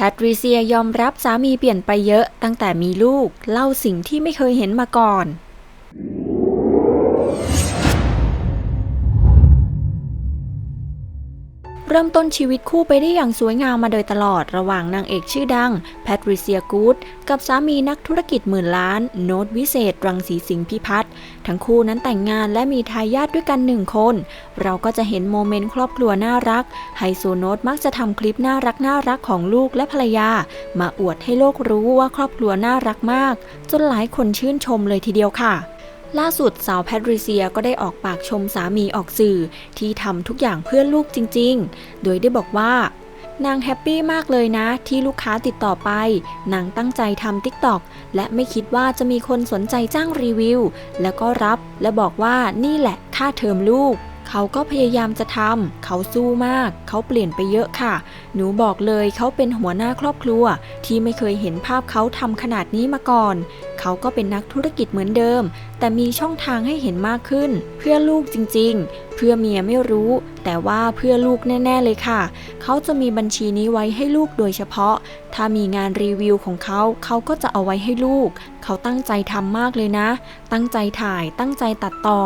แพทริเซียยอมรับสามีเปลี่ยนไปเยอะตั้งแต่มีลูก เล่าสิ่งที่ไม่เคยเห็นมาก่อน เริ่มต้นชีวิตคู่ไปได้อย่างสวยงามมาโดยตลอดระหว่างนางเอกชื่อดัง แพทริเซียกูดกับสามีนักธุรกิจหมื่นล้าน โน้ตวิเศษ รังสีสิงห์พิพัฒน์ทั้งคู่นั้นแต่งงานและมีทายาทด้วยกันหนึ่งคน เราก็จะเห็นโมเมนต์ครอบครัวน่ารักไฮโซโน้ตมักจะทำคลิปน่ารักน่ารักของลูกและภรรยา มาอวดให้โลกรู้ว่าครอบครัวน่ารักมาก จนหลายคนชื่นชมเลยทีเดียวค่ะ ล่าสุดสาวแพทริเซียก็ได้ออกปากชมสามีออกสื่อที่ทำทุกอย่างเพื่อลูกจริงๆ โดยได้บอกว่านางแฮปปี้มากเลยนะ ที่ลูกค้าติดต่อไป นางตั้งใจทำ t ิ k t o k และไม่คิดว่าจะมีคนสนใจจ้างรีวิว แล้วก็รับและบอกว่านี่แหละค่าเทอมลูก เขาก็พยายามจะทำ เขาสู้มาก เขาเปลี่ยนไปเยอะค่ะ หนูบอกเลยเขาเป็นหัวหน้าครอบครัว ที่ไม่เคยเห็นภาพเขาทำขนาดนี้มาก่อน เขาก็เป็นนักธุรกิจเหมือนเดิม แต่มีช่องทางให้เห็นมากขึ้น เพื่อลูกจริง ๆ เพื่อเมียไม่รู้ แต่ว่าเพื่อลูกแน่ ๆ เลยค่ะ เขาจะมีบัญชีนี้ไว้ให้ลูกโดยเฉพาะ ถ้ามีงานรีวิวของเขา เขาก็จะเอาไว้ให้ลูก เขาตั้งใจทำมากเลยนะ ตั้งใจถ่าย ตั้งใจตัดต่อ